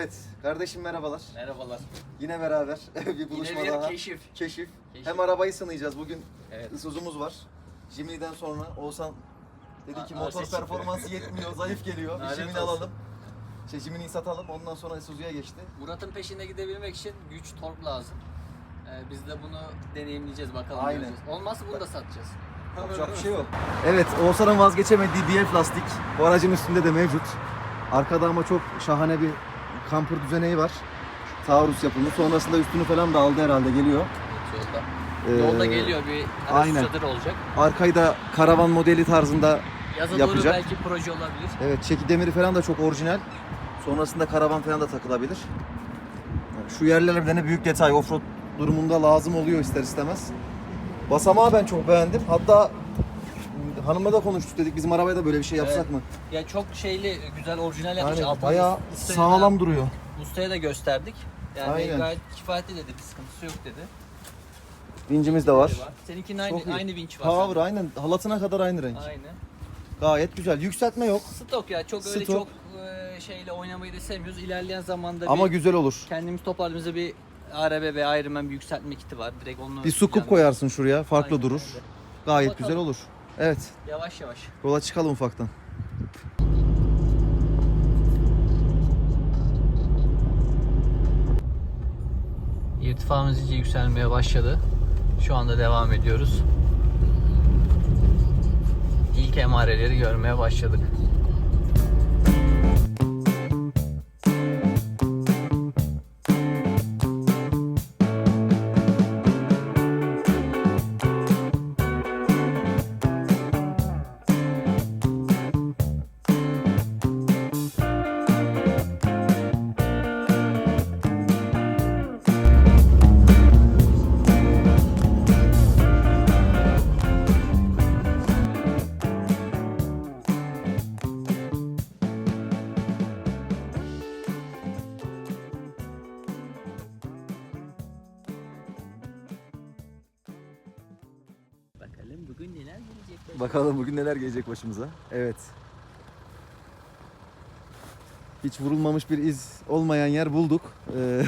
Evet, kardeşim merhabalar. Merhabalar. Yine beraber bir buluşma Yine bir daha. keşif. Keşif. Keşif. Hem arabayı sınayacağız. Bugün Evet. Isuzu'muz var. Jimny'den sonra Oğuzhan dedi ki A- motor arsa performansı yetmiyor, zayıf geliyor. Bir Lanet olsun. alalım. Şey Jimny'yi satalım. Ondan sonra Isuzu'ya geçti. Murat'ın peşinde gidebilmek için güç tork lazım. Ee, biz de bunu deneyimleyeceğiz bakalım. Aynen. göreceğiz. Olmazsa bunu da satacağız. Yapacak bir şey yok. Evet, Oğuzhan'ın vazgeçemediği BF lastik. Bu aracın üstünde de mevcut. Arkada ama çok şahane bir kamper düzeneği var. Taarruz yapımı. Sonrasında üstünü falan da aldı herhalde geliyor. Evet, yolda. Ee, Yolda geliyor bir araç aynen. çadır olacak. Arkayı da karavan modeli tarzında Yaza doğru Yapacak. belki proje olabilir. Evet çeki demiri falan da çok orijinal. Sonrasında karavan falan da takılabilir. Şu yerlere bir tane büyük detay offroad durumunda lazım oluyor ister istemez. Basamağı ben çok beğendim. Hatta hanımla da konuştuk dedik bizim arabaya da böyle bir şey yapsak Evet. mı? Ya çok şeyli, güzel orijinal yapmış. Yani Altını bayağı ustaya sağlam da- duruyor. Ustaya da gösterdik. Yani Aynen. gayet kifayetli dedi, bir sıkıntısı yok dedi. Vincimiz de var. Seninkinin Çok aynı, iyi. aynı vinç var. Power sende. aynen halatına kadar aynı renk. Aynı. Gayet güzel. Yükseltme yok Stok ya çok öyle Stok. çok e, şeyle oynamayı da sevmiyoruz. İlerleyen zamanda ama bir güzel olur. kendimiz toparladığımızda bir ARB ve Ironman bir yükseltme kiti var. Direkt onu Bir sukup yani- koyarsın şuraya farklı Aynen durur. öyle. Gayet Bakalım. güzel olur. Evet Yavaş yavaş. yola çıkalım ufaktan. İrtifamız iyice yükselmeye başladı. Şu anda devam ediyoruz. İlk emareleri görmeye başladık. Bakalım bugün neler gelecek başımıza. Evet. Hiç vurulmamış bir iz olmayan yer bulduk. Ee,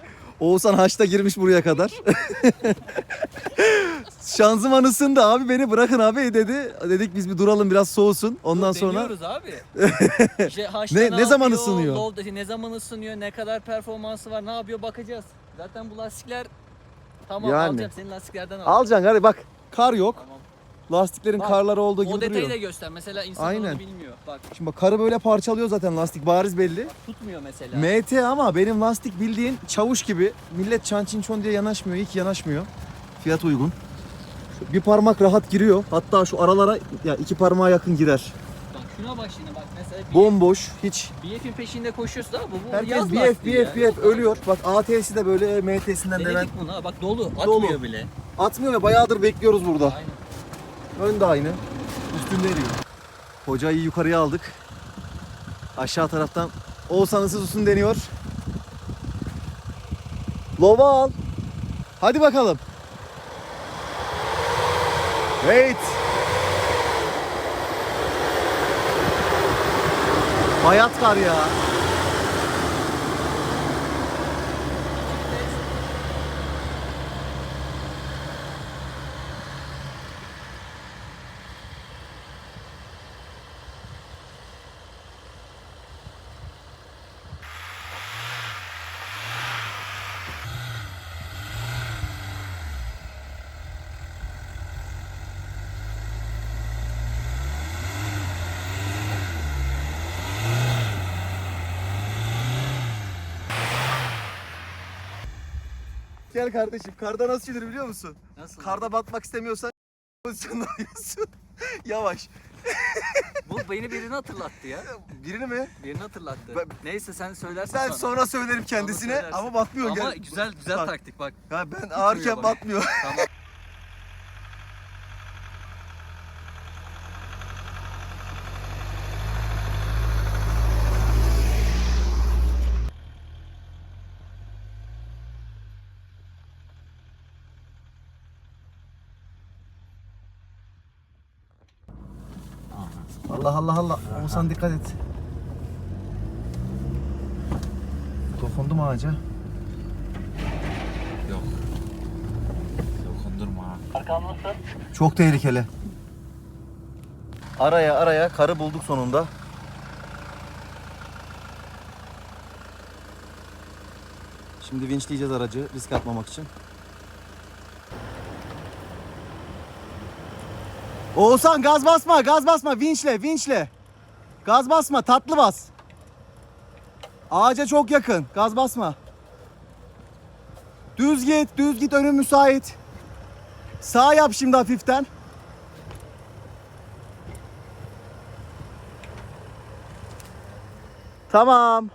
Oğuzhan haçta girmiş buraya kadar. Şanzıman ısındı abi beni bırakın abi dedi. Dedik biz bir duralım biraz soğusun. Ondan sonra Deniyoruz abi. İşte Ne- ne zaman yapıyor, ısınıyor? low- ne zaman ısınıyor, ne kadar performansı var, ne yapıyor bakacağız. Zaten bu lastikler tamam Yani. alacağım senin lastiklerden alacağım. alacaksın hadi bak kar yok. Tamam. Lastiklerin Bak, karları olduğu gibi O detayı da duruyor. göster. Mesela insan Aynen. onu bilmiyor. Bak Şimdi bak karı böyle parçalıyor zaten lastik bariz belli. tutmuyor mesela. MT ama benim lastik bildiğin çavuş gibi. Millet çan çin çon diye yanaşmıyor. İyi ki yanaşmıyor. Fiyat uygun. Şu Bir parmak rahat giriyor. Hatta şu aralara ya iki parmağa yakın girer. Bak şuna bak şimdi bak mesela bir Bomboş hiç. BF'in peşinde koşuyorsun ama bu, Herkes yaz BF lastiği ya. BF BF ölüyor. Bak ATS'i de böyle MT'sinden de ben Denedik bunu ha bak dolu Dolu. atmıyor bile. atmıyor ve bayağıdır bekliyoruz burada. Aynen. Ön de aynı. Üstünde eriyor. Hocayı yukarıya aldık. Aşağı taraftan Oğuzhan usun deniyor. Lova al. Hadi bakalım. Wait. Bayat kar ya. Gel kardeşim. Karda nasıl çilir biliyor musun? Nasıl? Karda batmak istemiyorsan pozisyonda alıyorsun. Yavaş. Bu beni birini hatırlattı ya. Birini mi? Birini hatırlattı. Ben- Neyse sen söylersin Ben sonra. sonra söylerim kendisine söylersin. ama batmıyor. Ama gel. güzel güzel Bak. taktik bak. Ya ben ağırken bak. batmıyor. Tamam. Allah Allah Allah. Oğuzhan dikkat et. Dokundu mu ağaca? Yok. Dokundurma ha. Arkam nasıl? Çok tehlikeli. Araya araya karı bulduk sonunda. Şimdi vinçleyeceğiz aracı risk atmamak için. Oğuzhan gaz basma, gaz basma. Vinçle, vinçle. Gaz basma, tatlı bas. Ağaca çok yakın. Gaz basma. Düz git, düz git. Önün müsait. Sağ yap şimdi hafiften. Tamam.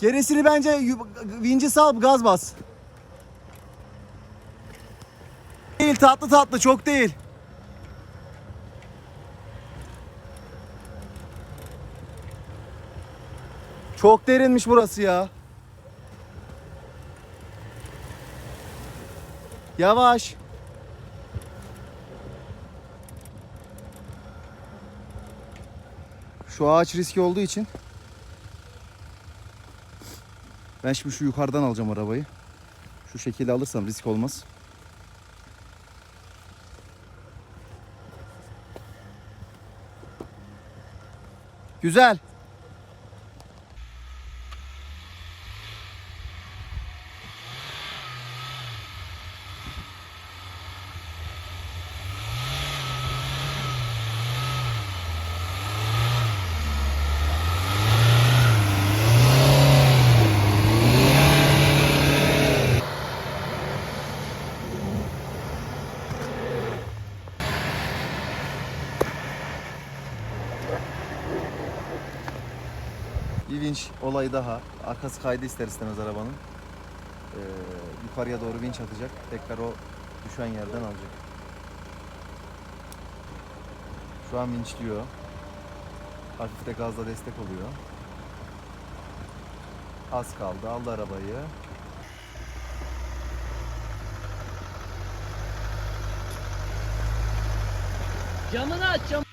Gerisini bence vinci sal gaz bas. Değil tatlı tatlı çok değil. Çok derinmiş burası ya. Yavaş. Şu ağaç riski olduğu için ben şimdi şu yukarıdan alacağım arabayı. Şu şekilde alırsam risk olmaz. Güzel. Bir vinç olayı daha. Arkası kaydı ister istemez arabanın. Ee, yukarıya doğru vinç atacak. Tekrar o düşen yerden alacak. Şu an vinçliyor. Hafif de gazla destek oluyor. Az kaldı. Aldı arabayı. Camını aç cam.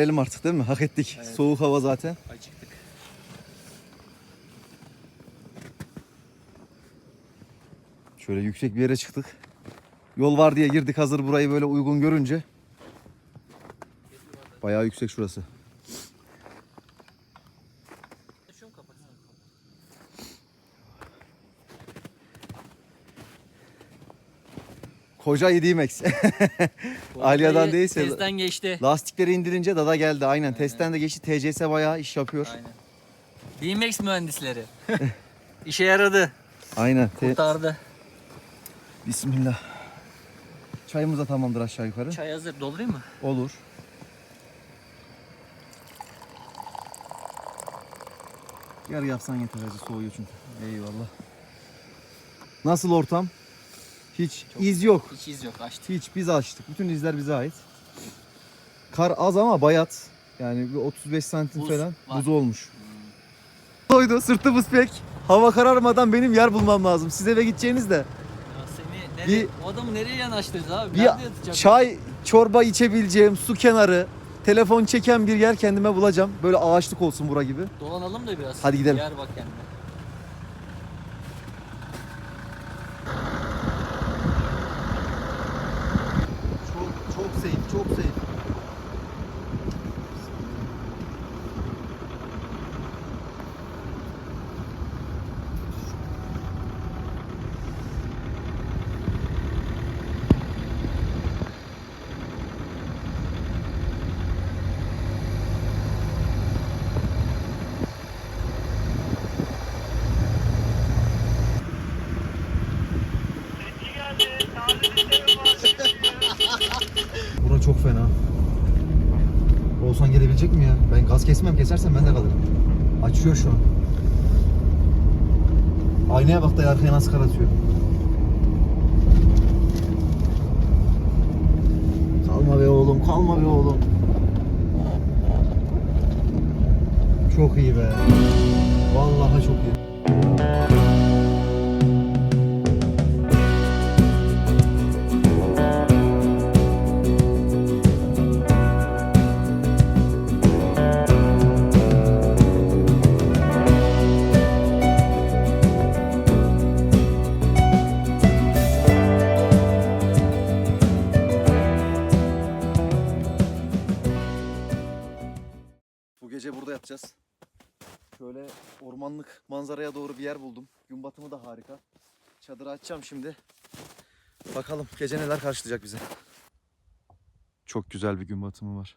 Verelim artık değil mi? Hak ettik. Evet. Soğuk hava zaten. Acıktık. Şöyle yüksek bir yere çıktık. Yol var diye girdik hazır burayı böyle uygun görünce. Bayağı yüksek şurası. Koca 7 Alya'dan değilse- Testten geçti. Lastikleri indirince dada geldi aynen. Testten de geçti. TCS bayağı iş yapıyor. Aynen. BMX mühendisleri. İşe yaradı. Aynen. Kurtardı. Bismillah. Çayımız da tamamdır aşağı yukarı. Çay hazır. Doldurayım mı? Olur. Yarı yapsan yeter soğuyor çünkü. Eyvallah. Nasıl ortam? Hiç Çok- iz yok. Hiç iz yok. Açtık. Hiç biz açtık. Bütün izler bize ait. Kar az ama bayat. Yani bir 35 santim Buz falan var. buz olmuş. Doydu sırtımız pek. Hava kararmadan benim yer bulmam lazım. Siz eve gideceğiniz de Ya seni nereye, Bir- o adamı nereye yanaştıracağız abi? bir Nerede yatacak? çay, çorba içebileceğim su kenarı, telefon çeken bir yer kendime bulacağım. Böyle ağaçlık olsun bura gibi. Dolanalım da biraz. Hadi gidelim. Yer bak kendine. Çok çok safe, çok safe. Bura çok fena. Gelebilecek mi ya? Ben gaz kesmem, kesersen ben de kalırım. Açıyor şu an. Aynaya bak da arkaya nasıl karatıyor. Kalma be oğlum, kalma be oğlum. Çok iyi be. Vallahi çok iyi. Ormanlık manzaraya doğru bir yer buldum. Gün batımı da harika. Çadırı açacağım şimdi. Bakalım gece neler karşılayacak bize. Çok güzel bir gün batımı var.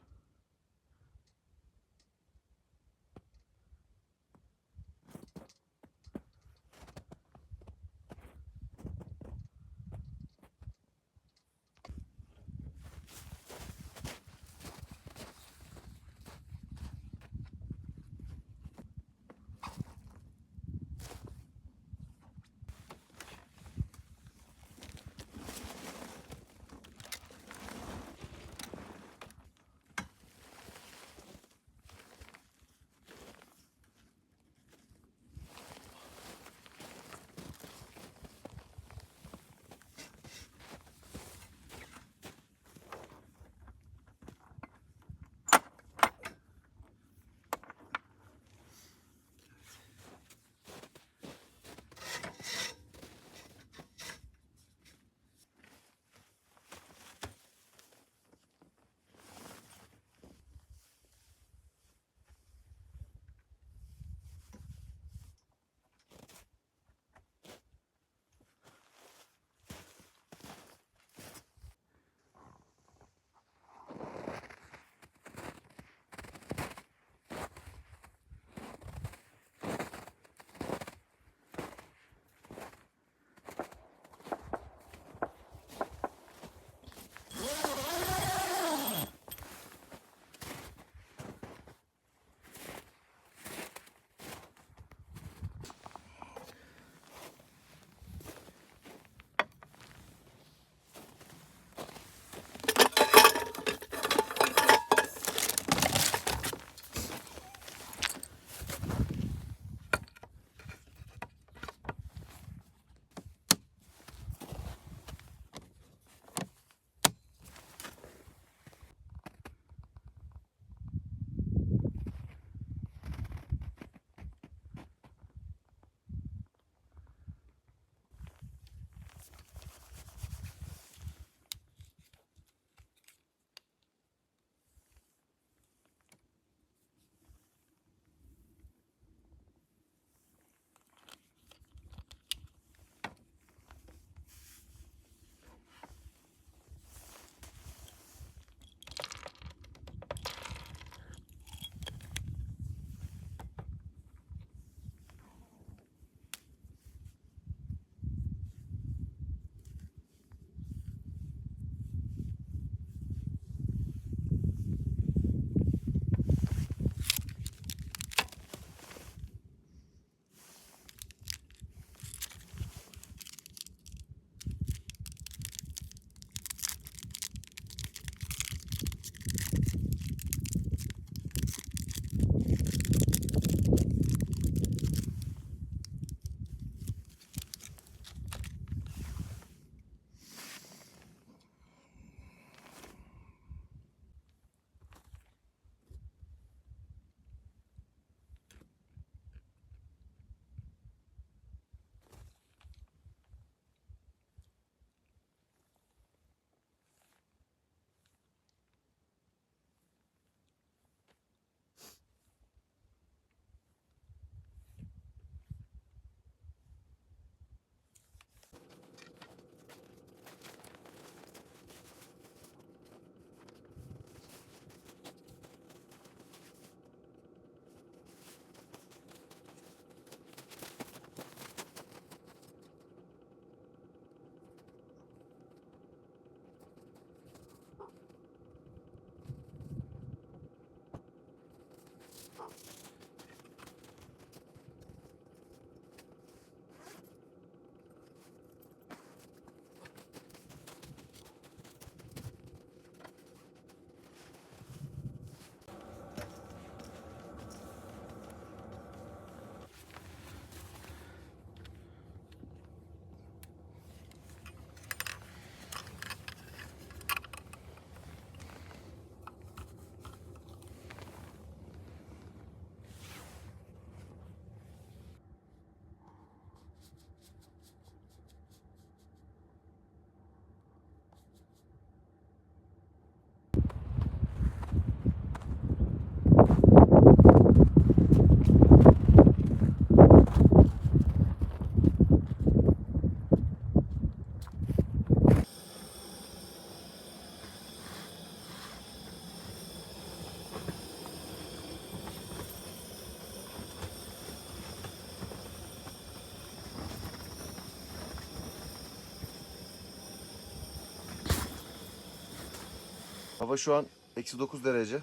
Hava şu an eksi 9 derece.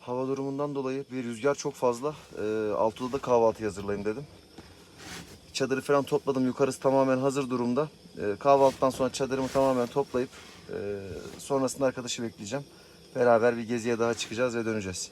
Hava durumundan dolayı bir rüzgar çok fazla. Ee, altıda da kahvaltı hazırlayın dedim. Çadırı falan topladım. Yukarısı tamamen hazır durumda. Ee, kahvaltıdan sonra çadırımı tamamen toplayıp e, sonrasında arkadaşı bekleyeceğim. Beraber bir geziye daha çıkacağız ve döneceğiz.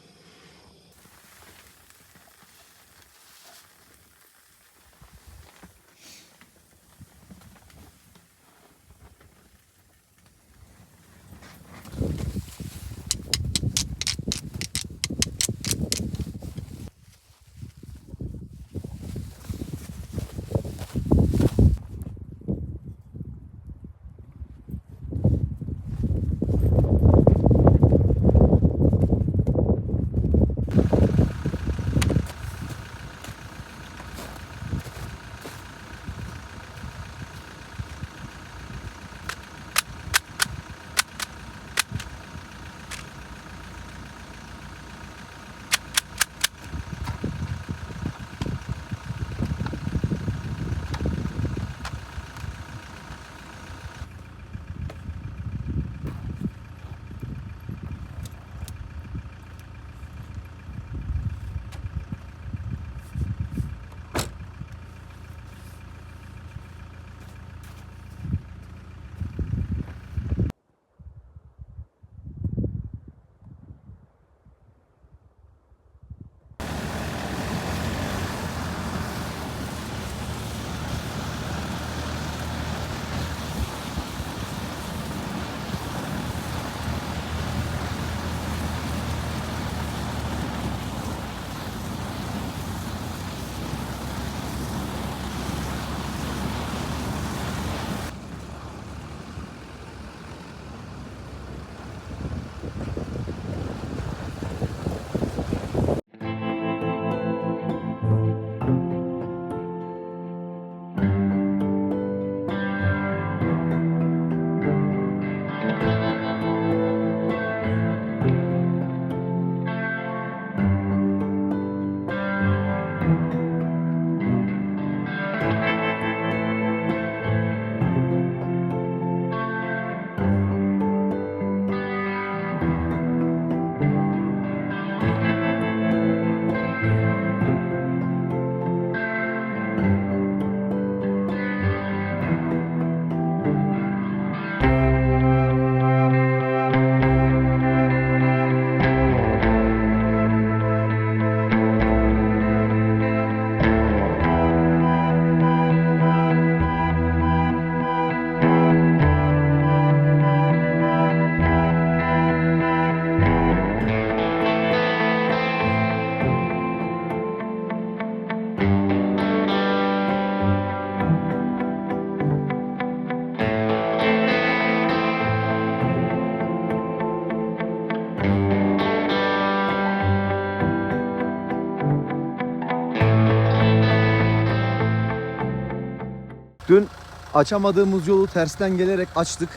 Dün açamadığımız yolu tersten gelerek açtık.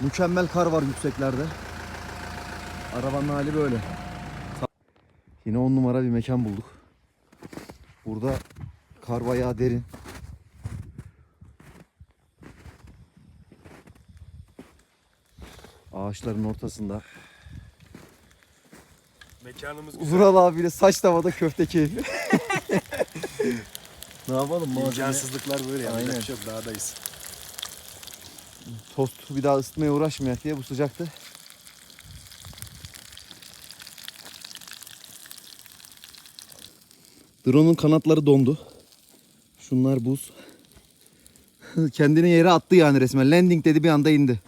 Mükemmel kar var yükseklerde. Arabanın hali böyle. Yine on numara bir mekan bulduk. Burada kar bayağı derin. Ağaçların ortasında. Mekanımız güzel. Vural abiyle saç tavada köfte keyfi. ne yapalım malzeme? İmkansızlıklar böyle yani. Aynen. Aynen. Çok dağdayız. Tost bir daha ısıtmaya uğraşmayak diye bu sıcakta. Drone'un kanatları dondu. Şunlar buz. Kendini yere attı yani resmen. Landing dedi bir anda indi.